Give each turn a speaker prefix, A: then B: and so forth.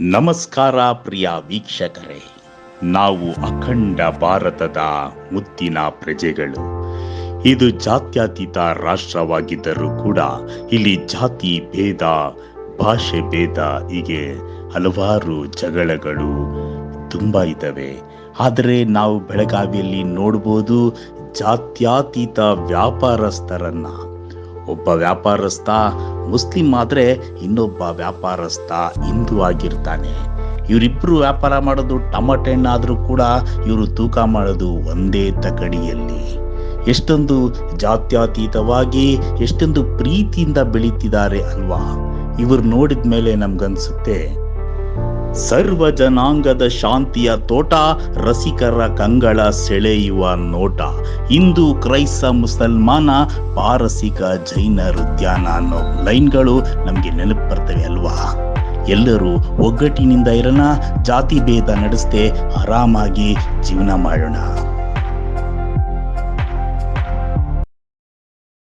A: ನಮಸ್ಕಾರ ಪ್ರಿಯ ವೀಕ್ಷಕರೇ. ನಾವು ಅಖಂಡ ಭಾರತದ ಮುತ್ತಿನ ಪ್ರಜೆಗಳು. ಇದು ಜಾತ್ಯತೀತ ರಾಷ್ಟ್ರವಾಗಿದ್ದರೂ ಕೂಡ ಇಲ್ಲಿ ಜಾತಿ ಭೇದ, ಭಾಷೆ ಭೇದ ಹೀಗೆ ಹಲವಾರು ಜಗಳಗಳು ತುಂಬ ಇದ್ದಾವೆ. ಆದರೆ ನಾವು ಬೆಳಗಾವಿಯಲ್ಲಿ ನೋಡ್ಬೋದು ಜಾತ್ಯತೀತ ವ್ಯಾಪಾರಸ್ಥರನ್ನ ಒಬ್ಬ ವ್ಯಾಪಾರಸ್ಥ ಮುಸ್ಲಿಂ ಆದರೆ ಇನ್ನೊಬ್ಬ ವ್ಯಾಪಾರಸ್ಥ ಹಿಂದೂ ಆಗಿರ್ತಾನೆ. ಇವರಿಬ್ಬರು ವ್ಯಾಪಾರ ಮಾಡೋದು ಟಮಟೆ ಹಣ್ಣಾದರೂ ಕೂಡ ಇವರು ತೂಕ ಮಾಡೋದು ಒಂದೇ ತಕಡಿಯಲ್ಲಿ ಎಷ್ಟೊಂದು ಜಾತ್ಯತೀತವಾಗಿ, ಎಷ್ಟೊಂದು ಪ್ರೀತಿಯಿಂದ ಬೆಳೀತಿದ್ದಾರೆ ಅಲ್ವಾ? ಇವರು ನೋಡಿದ ಮೇಲೆ ನಮ್ಗನ್ಸುತ್ತೆ ಸರ್ವ ಜನಾಂಗದ ಶಾಂತಿಯ ತೋಟ, ರಸಿಕರ ಕಂಗಳ ಸೆಳೆಯುವ ನೋಟ. ಹಿಂದೂ, ಕ್ರೈಸ್ತ, ಮುಸಲ್ಮಾನ, ಪಾರಸಿಕ, ಜೈನ ಉದ್ಯಾನ ಅನ್ನೋ ಲೈನ್ಗಳು ನಮಗೆ ನೆನಪು ಬರ್ತವೆ ಅಲ್ವಾ? ಎಲ್ಲರೂ ಒಗ್ಗಟ್ಟಿನಿಂದ ಇರೋಣ ಜಾತಿ ಭೇದ ನಡೆಸದೆ ಆರಾಮಾಗಿ ಜೀವನ ಮಾಡೋಣ.